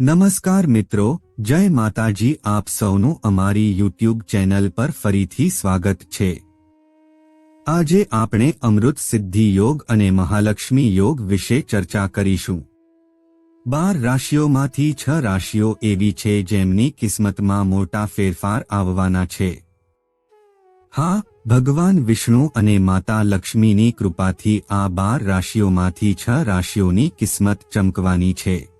નમસ્કાર મિત્રો, જય માતાજી, આપ સૌનું અમારી યુટ્યુબ ચેનલ પર ફરીથી સ્વાગત છે. આજે આપણે અમૃત સિદ્ધિ યોગ અને મહાલક્ષ્મી યોગ વિશે ચર્ચા કરીશું. બાર રાશિઓમાંથી છ રાશિઓ એવી છે જેમની કિસ્મતમાં મોટા ફેરફાર આવવાના છે. હા, ભગવાન વિષ્ણુ અને માતા લક્ષ્મીની કૃપાથી આ બાર રાશિઓમાંથી છ રાશિઓની કિસ્મત ચમકવાની છે.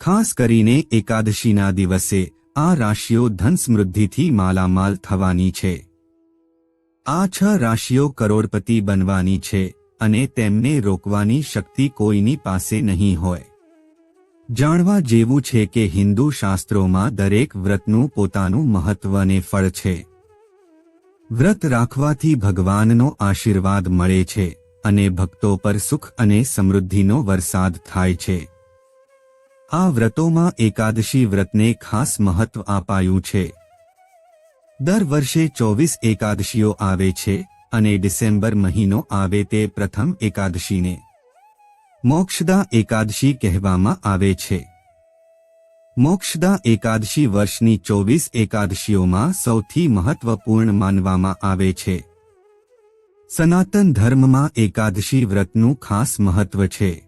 ખાસ કરીને એકાદશીના દિવસે આ રાશિઓ ધન સમૃદ્ધિથી માલામાલ થવાની છે. આ છ રાશિઓ કરોડપતિ બનવાની છે અને તેમને રોકવાની શક્તિ કોઈની પાસે નહીં હોય. જાણવા જેવું છે કે હિન્દુ શાસ્ત્રોમાં દરેક વ્રતનું પોતાનું મહત્વ ફળ છે. વ્રત રાખવાથી ભગવાનનો આશીર્વાદ મળે છે અને ભક્તો પર સુખ અને સમૃદ્ધિનો વરસાદ થાય છે. આ વ્રતોમાં એકાદશી વ્રતને ખાસ મહત્વ અપાયું છે. દર વર્ષે ચોવીસ એકાદશીઓ આવે છે અને ડિસેમ્બર મહિનો આવે તે પ્રથમ એકાદશીને. મોક્ષદા એકાદશી કહેવામાં આવે છે. મોક્ષદા એકાદશી વર્ષની ચોવીસ એકાદશીઓમાં સૌથી મહત્વપૂર્ણ માનવામાં આવે છે. સનાતન ધર્મમાં એકાદશી વ્રતનું ખાસ મહત્વ છે.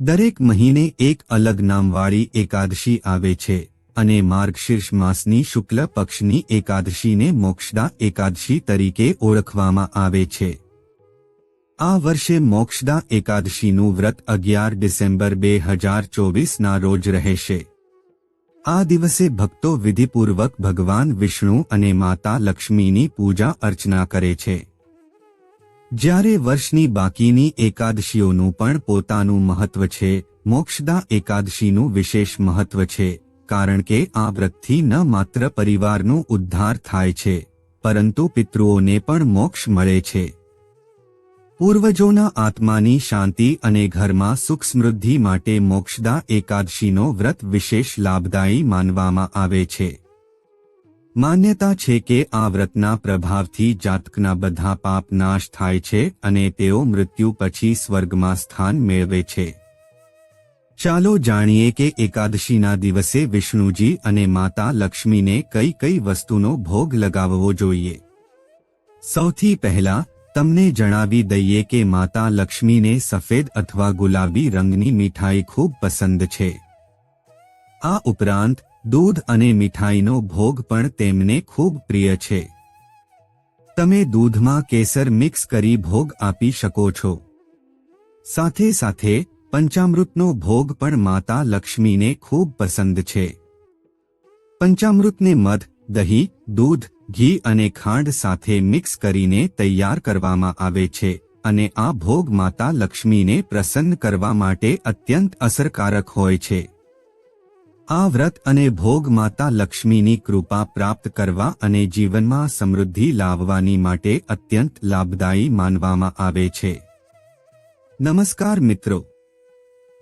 દરેક મહિને એક અલગ નામવાળી એકાદશી આવે છે અને માર્ગશીર્ષ માસની શુક્લ પક્ષની એકાદશીને મોક્ષદા એકાદશી તરીકે ઓળખવામાં આવે છે. આ વર્ષે મોક્ષદા એકાદશીનું વ્રત અગિયાર ડિસેમ્બર બે હજાર ચોવીસના રોજ રહેશે. આ દિવસે ભક્તો વિધિપૂર્વક ભગવાન વિષ્ણુ અને માતા લક્ષ્મીની પૂજા અર્ચના કરે છે. જ્યારે વર્ષની બાકીની એકાદશીઓનું પણ પોતાનું મહત્વ છે, મોક્ષદા એકાદશીનું વિશેષ મહત્વ છે, કારણ કે આ વ્રતથી ન માત્ર પરિવારનો ઉદ્ધાર થાય છે, પરંતુ પિતૃઓને પણ મોક્ષ મળે છે. પૂર્વજોના આત્માની શાંતિ અને ઘરમાં સુખ સમૃદ્ધિ માટે મોક્ષદા એકાદશીનો વ્રત વિશેષ લાભદાયી માનવામાં આવે છે. માન્યતા છે કે આ વ્રતના પ્રભાવથી જાતકના બધા પાપ નાશ થાય છે અને તેઓ મૃત્યુ પછી સ્વર્ગમાં સ્થાન મેળવે છે. ચાલો જાણીએ કે એકાદશીના દિવસે વિષ્ણુજી અને માતા લક્ષ્મીને કઈ કઈ વસ્તુનો ભોગ લગાવવો જોઈએ. સૌથી પહેલા, તમને જણાવી દઈએ કે માતા લક્ષ્મીને સફેદ અથવા ગુલાબી રંગની મીઠાઈ ખૂબ પસંદ છે. આ ઉપરાંત દૂધ અને મીઠાઈનો ભોગ પણ તેમને ખૂબ પ્રિય છે. તમે દૂધમાં કેસર મિક્સ કરી ભોગ આપી શકો છો. સાથે સાથે, પંચામૃતનો ભોગ પણ માતા લક્ષ્મીને ખૂબ પસંદ છે. પંચામૃતને મધ, દહીં, દૂધ, ઘી અને ખાંડ સાથે મિક્સ કરીને તૈયાર કરવામાં આવે છે અને આ ભોગ માતા લક્ષ્મીને પ્રસન્ન કરવા માટે અત્યંત અસરકારક હોય છે. આ વ્રત અને ભોગ માતા લક્ષ્મીની કૃપા પ્રાપ્ત કરવા અને જીવનમાં સમૃદ્ધિ લાવવાની માટે અત્યંત લાભદાયી માનવામાં આવે છે. નમસ્કાર મિત્રો.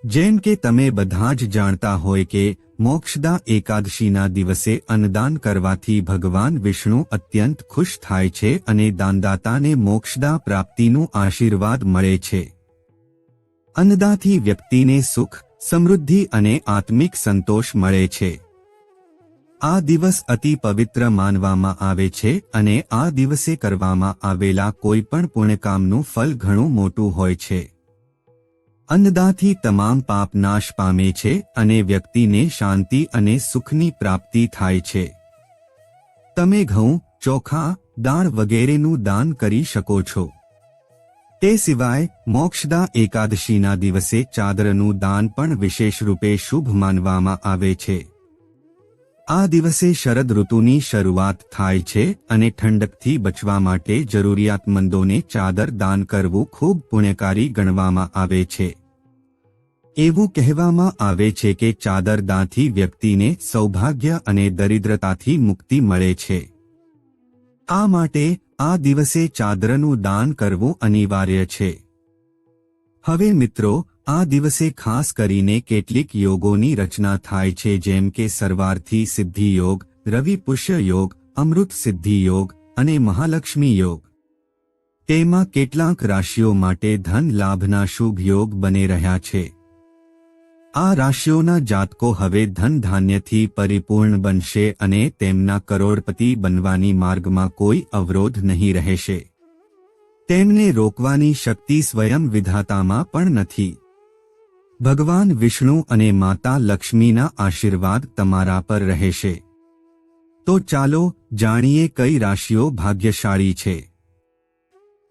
જેમ કે તમે બધા જ જાણતા હોય કે મોક્ષદા એકાદશીના દિવસે અન્નદાન કરવાથી ભગવાન વિષ્ણુ અત્યંત ખુશ થાય છે અને દાનદાતાને મોક્ષદા પ્રાપ્તિનું આશીર્વાદ મળે છે. અન્નદાથી વ્યક્તિને સુખ સમૃદ્ધિ અને આત્મિક સંતોષ મળે છે. આ દિવસ અતિ પવિત્ર માનવામાં આવે છે અને આ દિવસે કરવામાં આવેલા કોઈપણ પુણ્યકામનું ફલ ઘણું મોટું હોય છે. અન્નદાથી તમામ પાપ નાશ પામે છે અને વ્યક્તિને શાંતિ અને સુખની પ્રાપ્તિ થાય છે. તમે ઘઉં, ચોખા, દાળ વગેરેનું દાન કરી શકો છો. તે સિવાય, મોક્ષદા એકાદશીના દિવસે ચાદરનું દાન પણ વિશેષ રૂપે શુભ માનવામાં આવે છે. આ દિવસે શરદ ઋતુની શરૂઆત થાય છે અને ઠંડકથી બચવા માટે જરૂરિયાતમંદોને ચાદર દાન કરવું ખૂબ પુણ્યકારી ગણવામાં આવે છે. એવું કહેવામાં આવે છે કે ચાદર દાંથી વ્યક્તિને સૌભાગ્ય અને દરિદ્રતાથી મુક્તિ મળે છે. આ માટે આ દિવસે ચાદરનું દાન કરવું અનિવાર્ય છે. હવે મિત્રો, આ દિવસે ખાસ કરીને કેટલીક યોગોની રચના થાય છે જેમ કે સરવારથી સિદ્ધિ યોગ, રવિ પુષ્ય યોગ, અમૃત સિદ્ધિ યોગ અને મહાલક્ષ્મી યોગ. તેમાં કેટલાક રાશિઓ માટે ધન લાભના શુભ યોગ બની રહ્યા છે. આ રાશિઓના જાતકો હવે ધન ધાન્યથી પરિપૂર્ણ બનશે અને તેમના કરોડપતિ બનવાની માર્ગમાં કોઈ અવરોધ નહીં રહેશે. તેમને રોકવાની શક્તિ સ્વયં વિધાતામાં પણ નથી. ભગવાન વિષ્ણુ અને માતા લક્ષ્મીના આશીર્વાદ તમારા પર રહેશે. તો ચાલો જાણીએ કઈ રાશિઓ ભાગ્યશાળી છે.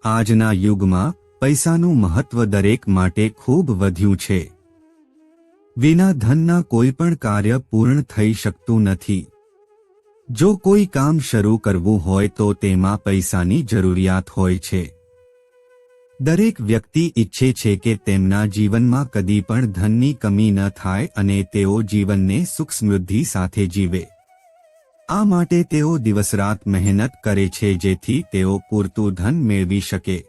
આજના યુગમાં પૈસાનું મહત્વ દરેક માટે ખૂબ વધ્યું છે. વિના ધનના કોઈ પણ કાર્ય પૂર્ણ થઈ શકતું નથી. જો કોઈ કામ શરૂ કરવું હોય તો તેમાં પૈસાની જરૂરિયાત હોય છે. દરેક વ્યક્તિ ઈચ્છે છે કે તેમના જીવનમાં કદી પણ ધનની કમી ન થાય અને તેઓ જીવનને સુખ સમૃદ્ધિ સાથે જીવે. આ માટે તેઓ દિવસરાત મહેનત કરે છે જેથી તેઓ પૂરતું ધન મેળવી શકે.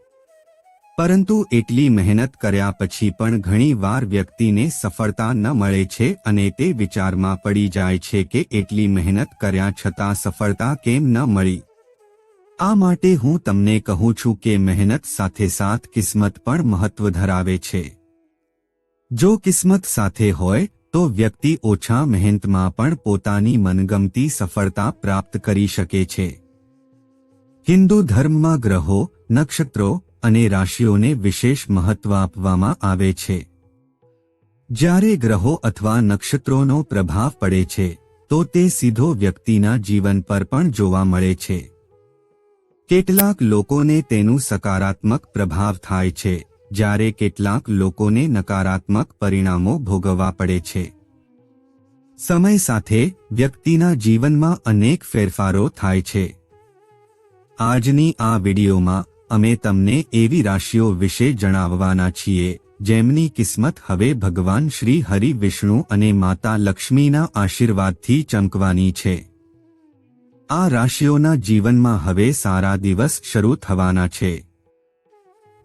પરંતુ એટલી મહેનત કર્યા પછી પણ ઘણી વાર વ્યક્તિને સફળતા ન મળે છે અને તે વિચારમાં પડી જાય છે કે એટલી મહેનત કર્યા છતાં સફળતા કેમ ન મળી. આ માટે હું તમને કહું છું કે મહેનત સાથે સાથ કિસ્મત પણ મહત્વ ધરાવે છે. જો કિસ્મત સાથે હોય, તો વ્યક્તિ ઓછા મહેનતમાં પણ પોતાની મનગમતી સફળતા પ્રાપ્ત કરી શકે છે. હિન્દુ ધર્મમાં ગ્રહો, નક્ષત્રો અને રાશિઓને વિશેષ મહત્વ આપવામાં આવે છે. જ્યારે ગ્રહો અથવા નક્ષત્રોનો પ્રભાવ પડે છે, તો તે સીધો વ્યક્તિના જીવન પર પણ જોવા મળે છે. કેટલાક લોકોને તેનું સકારાત્મક પ્રભાવ થાય છે, જ્યારે કેટલાક લોકોને નકારાત્મક પરિણામો ભોગવવા પડે છે. સમય સાથે વ્યક્તિના જીવનમાં અનેક ફેરફારો થાય છે. આજની આ વિડીયોમાં અમે તમને એવી રાશિઓ વિશે જણાવવાના છીએ, જેમની કિસ્મત હવે ભગવાન શ્રી હરિ વિષ્ણુ અને માતા લક્ષ્મીના આશીર્વાદથી ચમકવાની છે. આ રાશિઓના જીવનમાં હવે સારા દિવસ શરૂ થવાના છે.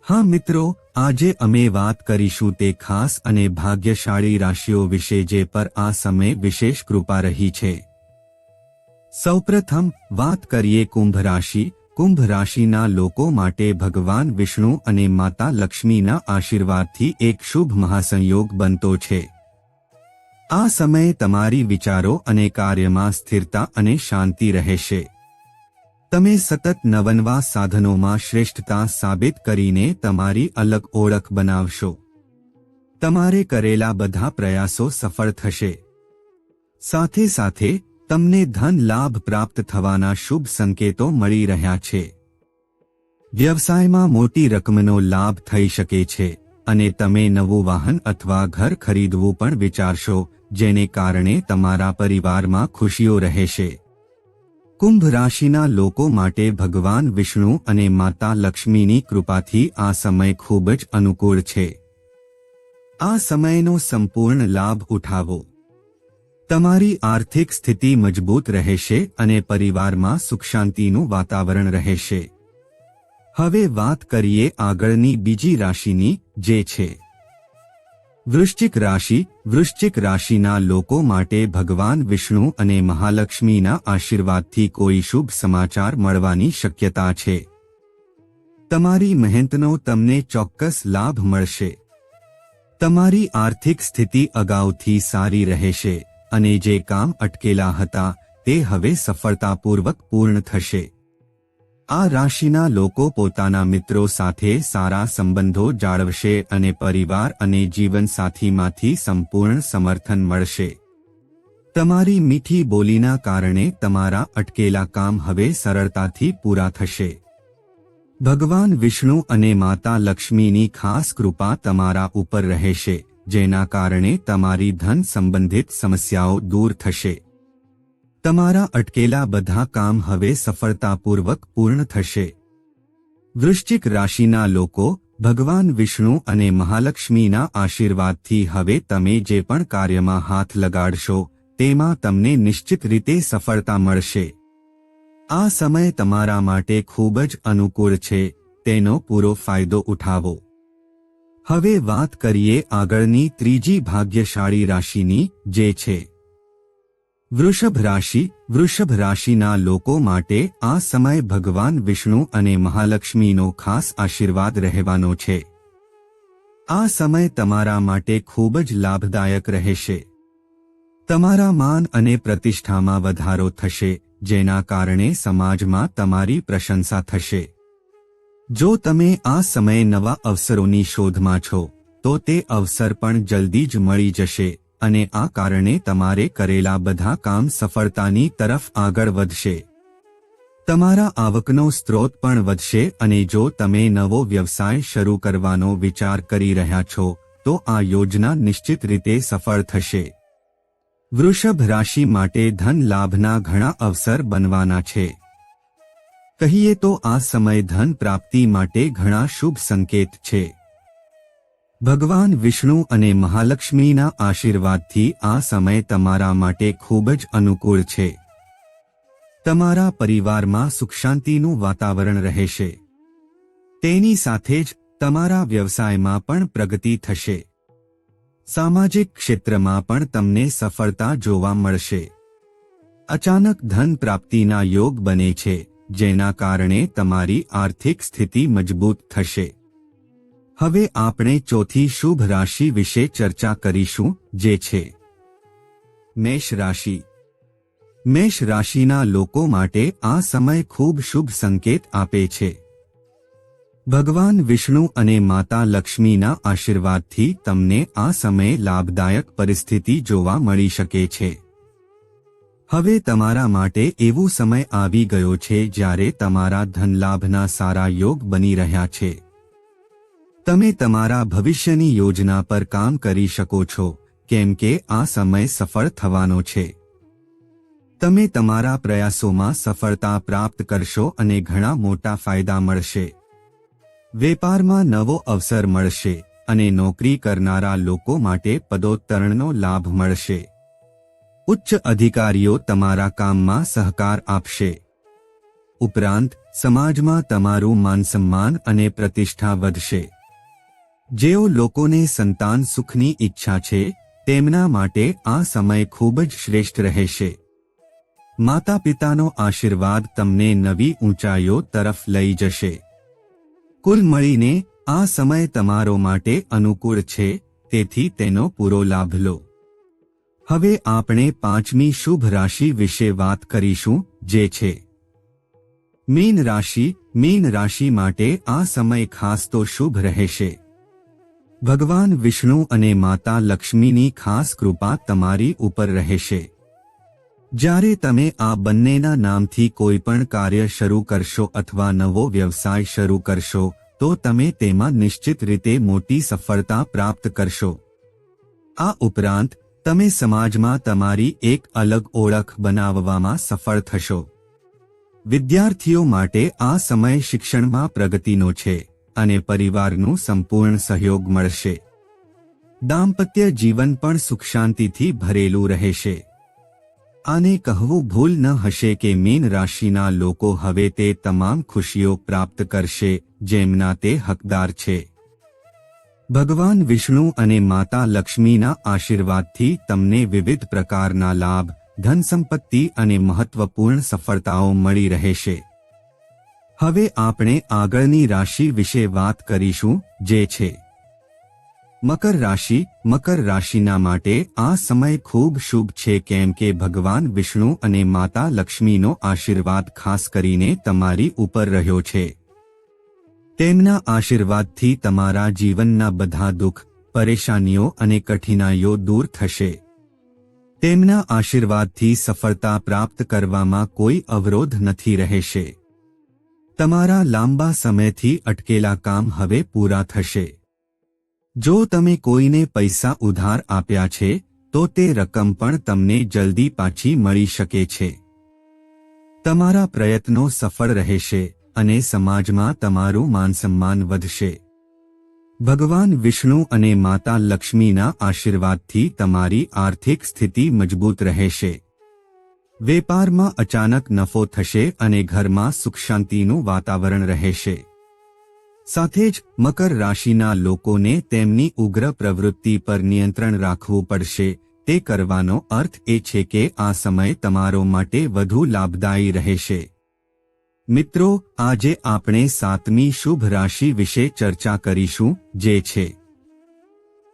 હા મિત્રો, આજે અમે વાત કરીશું તે ખાસ અને ભાગ્યશાળી રાશિઓ વિશે જે પર આ સમય વિશેષ કૃપા રહી છે. સૌપ્રથમ વાત કરીએ કુંભ રાશિ કુંભ રાશિના લોકો માટે ભગવાન વિષ્ણુ અને માતા લક્ષ્મીના આશીર્વાદથી એક શુભ મહાસંયોગ બનતો છે. આ સમયે તમારી વિચારો અને કાર્યમાં સ્થિરતા અને શાંતિ રહેશે. તમે સતત નવનવા સાધનોમાં શ્રેષ્ઠતા સાબિત કરીને તમારી અલગ ઓળખ બનાવશો. તમારે કરેલા બધા પ્રયાસો સફળ થશે. સાથે સાથે તમને ધન લાભ પ્રાપ્ત થવાના શુભ સંકેતો મળી રહ્યા છે. વ્યવસાયમાં મોટી રકમનો લાભ થઈ શકે છે અને તમે નવું વાહન અથવા ઘર ખરીદવું પણ વિચારશો, જેને કારણે તમારા પરિવારમાં ખુશીઓ રહેશે. કુંભ રાશિના લોકો માટે ભગવાન વિષ્ણુ અને માતા લક્ષ્મીની કૃપાથી આ સમય ખૂબ જ અનુકૂળ છે. આ સમયનો સંપૂર્ણ લાભ ઉઠાવો. તમારી આર્થિક સ્થિતિ મજબૂત રહેશે અને પરિવારમાં સુખ શાંતિનું વાતાવરણ રહેશે. હવે વાત કરીએ આગળની બીજી રાશિની, જે છે. વૃશ્ચિક રાશિ, વૃશ્ચિક રાશિના લોકો માટે ભગવાન વિષ્ણુ અને મહાલક્ષ્મીના આશીર્વાદથી કોઈ શુભ સમાચાર મળવાની શક્યતા છે. તમારી મહેનતનો તમને ચોક્કસ લાભ મળશે. તમારી આર્થિક સ્થિતિ અગાઉથી સારી રહેશે. અને જે કામ અટકેલા હતા તે હવે સફળતાપૂર્વક પૂર્ણ થશે. આ રાશિના લોકો પોતાના મિત્રો સાથે સારા સંબંધો જાળવશે અને પરિવાર અને જીવનસાથીમાંથી સંપૂર્ણ સમર્થન મળશે. તમારી મીઠી બોલીના કારણે તમારા અટકેલા કામ હવે સરળતાથી પૂરા થશે. ભગવાન વિષ્ણુ અને માતા લક્ષ્મીની ખાસ કૃપા તમારા ઉપર રહેશે. જેના કારણે તમારી ધન સંબંધિત સમસ્યાઓ દૂર થશે. તમારા અટકેલા બધા કામ હવે સફળતાપૂર્વક પૂર્ણ થશે. વૃશ્ચિક રાશિના લોકો, ભગવાન વિષ્ણુ અને મહાલક્ષ્મીના આશીર્વાદથી હવે તમે જે પણ કાર્યમાં હાથ લગાડશો, તેમાં તમને નિશ્ચિત રીતે સફળતા મળશે. આ સમય તમારા માટે ખૂબ જ અનુકૂળ છે. તેનો પૂરો ફાયદો ઉઠાવો. હવે વાત કરીએ આગળની ત્રીજી ભાગ્યશાળી રાશિની, જે છે. વૃષભ રાશિ, વૃષભ રાશિના લોકો માટે આ સમય ભગવાન વિષ્ણુ અને મહાલક્ષ્મીનો ખાસ આશીર્વાદ રહેવાનો છે. આ સમય તમારા માટે ખૂબ જ લાભદાયક રહેશે. તમારા માન અને પ્રતિષ્ઠામાં વધારો થશે, જેના કારણે સમાજમાં તમારી પ્રશંસા થશે. જો તમે આ સમયે નવા અવસરોની શોધમાં છો, તો તે અવસર પણ જલ્દી જ મળી જશે અને આ કારણે તમારે કરેલા બધા કામ સફળતાની તરફ આગળ વધશે. તમારા આવકનો સ્ત્રોત પણ વધશે અને જો તમે નવો વ્યવસાય શરૂ કરવાનો વિચાર કરી રહ્યા છો, તો આ યોજના નિશ્ચિત રીતે સફળ થશે. વૃષભ રાશિ માટે ધન લાભના ઘણા અવસર બનવાના છે. કહીએ તો આ સમય ધન પ્રાપ્તિ માટે ઘણા શુભ સંકેત છે. ભગવાન વિષ્ણુ અને મહાલક્ષ્મીના આશીર્વાદથી આ સમય તમારા માટે ખૂબ જ અનુકૂળ છે. તમારા પરિવારમાં સુખ શાંતિનું વાતાવરણ રહેશે. તેની સાથે જ તમારા વ્યવસાયમાં પણ પ્રગતિ થશે. સામાજિક ક્ષેત્રમાં પણ તમને સફળતા જોવા મળશે. અચાનક ધન પ્રાપ્તિના યોગ બને છે. જેના કારણે તમારી આર્થિક સ્થિતિ મજબૂત થશે. હવે આપણે ચોથી શુભ રાશિ વિશે ચર્ચા કરીશું, જે છે મેષ રાશિ. મેષ રાશિના લોકો માટે આ સમય ખૂબ શુભ સંકેત આપે છે. ભગવાન વિષ્ણુ અને માતા લક્ષ્મીના આશીર્વાદથી તમને આ સમયે લાભદાયક પરિસ્થિતિ જોવા મળી શકે છે. હવે તમારા માટે એવો સમય આવી ગયો છે જ્યારે તમારા ધનલાભના સારા યોગ બની રહ્યા છે. તમે તમારા ભવિષ્યની યોજના પર કામ કરી શકો છો, કેમ કે આ સમય સફળ થવાનો છે. તમે તમારા પ્રયાસોમાં સફળતા પ્રાપ્ત કરશો અને ઘણા મોટા ફાયદા મળશે. વેપારમાં નવો અવસર મળશે અને નોકરી કરનારા લોકો માટે પદોત્તરણનો લાભ મળશે. ઉચ્ચ અધિકારીઓ તમારા કામમાં સહકાર આપશે. ઉપરાંત, સમાજમાં તમારું માનસન્માન અને પ્રતિષ્ઠા વધશે. જેઓ લોકોને સંતાન સુખની ઈચ્છા છે, તેમના માટે આ સમય ખૂબ જ શ્રેષ્ઠ રહેશે. માતા પિતાનો આશીર્વાદ તમને નવી ઊંચાઈઓ તરફ લઈ જશે. કુલ મળીને આ સમય તમારો માટે અનુકૂળ છે, તેથી તેનો પૂરો લાભ લો. હવે આપણે પાંચમી શુભ રાશિ વિશે વાત કરીશું, જે છે. મીન રાશિ મીન રાશિ માટે આ સમય ખાસ તો શુભ રહેશે. ભગવાન વિષ્ણુ અને માતા લક્ષ્મીની ખાસ કૃપા તમારી ઉપર રહેશે. જ્યારે તમે આ બંનેના નામથી કોઈ પણ કાર્ય શરૂ કરશો અથવા નવો વ્યવસાય શરૂ કરશો, તો તમે તેમાં નિશ્ચિત રીતે મોટી સફળતા પ્રાપ્ત કરશો. આ ઉપરાંત તમે સમાજમાં તમારી એક અલગ ઓળખ બનાવવામાં સફળ થશો. વિદ્યાર્થીઓ માટે આ સમય શિક્ષણમાં પ્રગતિનો છે અને પરિવારનું સંપૂર્ણ સહયોગ મળશે. દાંપત્ય જીવન પણ સુખ શાંતિથી ભરેલું રહેશે. આને કહેવું ભૂલ ન હશે કે મીન રાશિના લોકો હવે તે તમામ ખુશીઓ પ્રાપ્ત કરશે જેમના તે હકદાર છે. ભગવાન વિષ્ણુ અને માતા લક્ષ્મીના આશીર્વાદથી તમને વિવિધ પ્રકારના લાભ ધન સંપત્તિ અને મહત્વપૂર્ણ સફળતાઓ મળી રહેશે. હવે આપણે આગળની રાશિ વિશે વાત કરીશું, જે છે. મકર રાશિ, મકર રાશિના માટે આ સમય ખૂબ શુભ છે કેમ કે ભગવાન વિષ્ણુ અને માતા લક્ષ્મીનો આશીર્વાદ ખાસ કરીને તમારી ઉપર રહ્યો છે. તેમના આશીર્વાદથી તમારા જીવનના બધા દુઃખ, પરેશાનીઓ અને કઠિનાઈઓ દૂર થશે. તેમના આશીર્વાદથી સફળતા પ્રાપ્ત કરવામાં કોઈ અવરોધ નથી રહેશે. તમારા લાંબા સમયથી અટકેલા કામ હવે પૂરા થશે. જો તમે કોઈને પૈસા ઉધાર આપ્યા છે, તો તે રકમ પણ તમને જલ્દી પાછી મળી શકે છે. તમારા પ્રયત્નો સફળ રહેશે. અને સમાજમાં તમારું માનસન્માન વધશે. ભગવાન વિષ્ણુ અને માતા લક્ષ્મીના આશીર્વાદથી તમારી આર્થિક સ્થિતિ મજબૂત રહેશે. વેપારમાં અચાનક નફો થશે અને ઘરમાં સુખ શાંતિનું વાતાવરણ રહેશે. સાથે જ મકર રાશિના લોકોને તેમની ઉગ્ર પ્રવૃત્તિ પર નિયંત્રણ રાખવું પડશે. તે કરવાનો અર્થ એ છે કે આ સમય તમારો માટે વધુ લાભદાયી રહેશે. મિત્રો, આજે આપણે સાતમી શુભ રાશિ વિશે ચર્ચા કરીશું, જે છે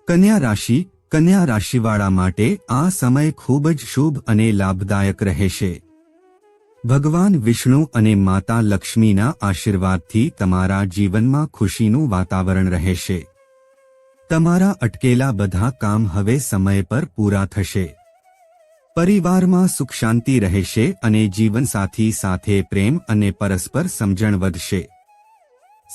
કન્યા રાશિ. કન્યા રાશિવાળા માટે આ સમય ખૂબ જ શુભ અને લાભદાયક રહેશે. ભગવાન વિષ્ણુ અને માતા લક્ષ્મીના આશીર્વાદથી તમારા જીવનમાં ખુશીનું વાતાવરણ રહેશે. તમારા અટકેલા બધા કામ હવે સમય પર પૂરા થશે. પરિવારમાં સુખ શાંતિ રહેશે અને જીવનસાથી સાથે પ્રેમ અને પરસ્પર સમજણ વધશે.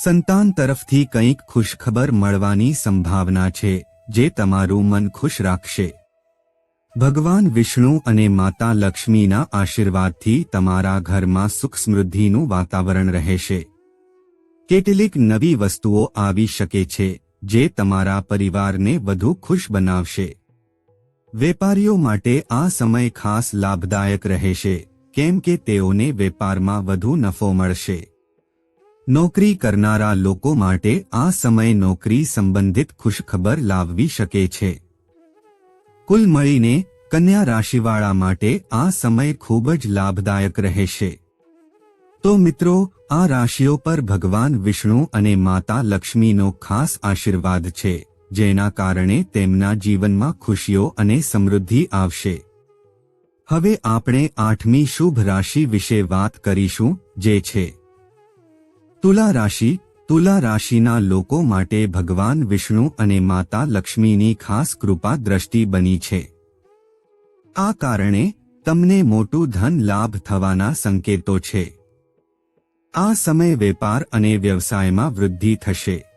સંતાન તરફથી કંઈક ખુશખબર મળવાની સંભાવના છે, જે તમારું મન ખુશ રાખશે. ભગવાન વિષ્ણુ અને માતા લક્ષ્મીના આશીર્વાદથી તમારા ઘરમાં સુખ સમૃદ્ધિનું વાતાવરણ રહેશે. કેટલીક નવી વસ્તુઓ આવી શકે છે, જે તમારા પરિવારને વધુ ખુશ બનાવશે. વેપારીઓ માટે આ સમય ખાસ લાભદાયક રહેશે, કેમ કે તેઓને વેપારમાં વધુ નફો મળશે. નોકરી કરનારા લોકો માટે આ સમય નોકરી સંબંધિત ખુશખબર લાવવી શકે છે. કુલ મળીને, કન્યા રાશિવાળા માટે આ સમય ખૂબ જ લાભદાયક રહેશે. તો મિત્રો, આ રાશિઓ પર ભગવાન વિષ્ણુ અને માતા લક્ષ્મીનો ખાસ આશીર્વાદ છે. જેના કારણે તેમના જીવનમાં ખુશીઓ અને સમૃદ્ધિ આવશે. હવે આપણે આઠમી શુભ રાશિ વિશે વાત કરીશું, જે છે. તુલા રાશિ, તુલા રાશિના લોકો માટે ભગવાન વિષ્ણુ અને માતા લક્ષ્મીની ખાસ કૃપા દ્રષ્ટિ બની છે. આ કારણે તમને મોટું ધન લાભ થવાના સંકેતો છે. આ સમય વેપાર અને વ્યવસાયમાં વૃદ્ધિ થશે.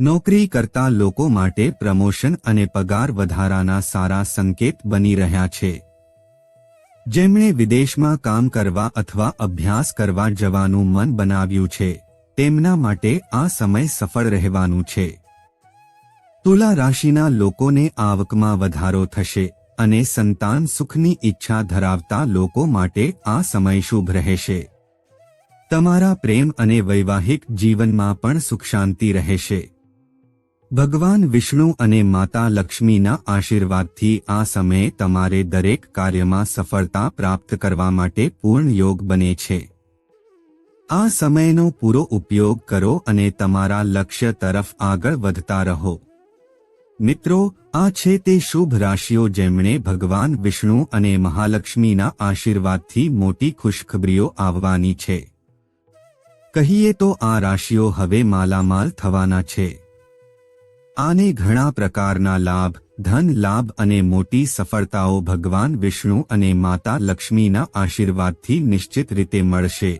નોકરી કરતા લોકો માટે પ્રમોશન અને પગાર વધારાના સારા સંકેત બની રહ્યા છે. જેમણે વિદેશમાં કામ કરવા અથવા અભ્યાસ કરવા જવાનું મન બનાવ્યું છે, તેમના માટે આ સમય સફળ રહેવાનું છે. તુલા રાશિના લોકોને આવકમાં વધારો થશે અને સંતાન સુખની ઈચ્છા ધરાવતા લોકો માટે આ સમય શુભ રહેશે. તમારા પ્રેમ અને વૈવાહિક જીવનમાં પણ સુખ શાંતિ રહેશે. ભગવાન વિષ્ણુ અને માતા લક્ષ્મીના આશીર્વાદથી આ સમયે તમારે દરેક કાર્યમાં સફળતા પ્રાપ્ત કરવા માટે પૂર્ણ યોગ બને છે. આ સમયનો પૂરો ઉપયોગ કરો અને તમારા લક્ષ્ય તરફ આગળ વધતા રહો. મિત્રો, આ છે તે શુભ રાશિઓ જેમણે ભગવાન વિષ્ણુ અને મહાલક્ષ્મીના આશીર્વાદથી મોટી ખુશખબરીઓ આવવાની છે. કહીએ તો આ રાશિઓ હવે માલામાલ થવાના છે. આને ઘણા પ્રકારના લાભ, ધન લાભ અને મોટી સફળતાઓ ભગવાન વિષ્ણુ અને માતા લક્ષ્મીના આશીર્વાદથી નિશ્ચિત રીતે મળશે.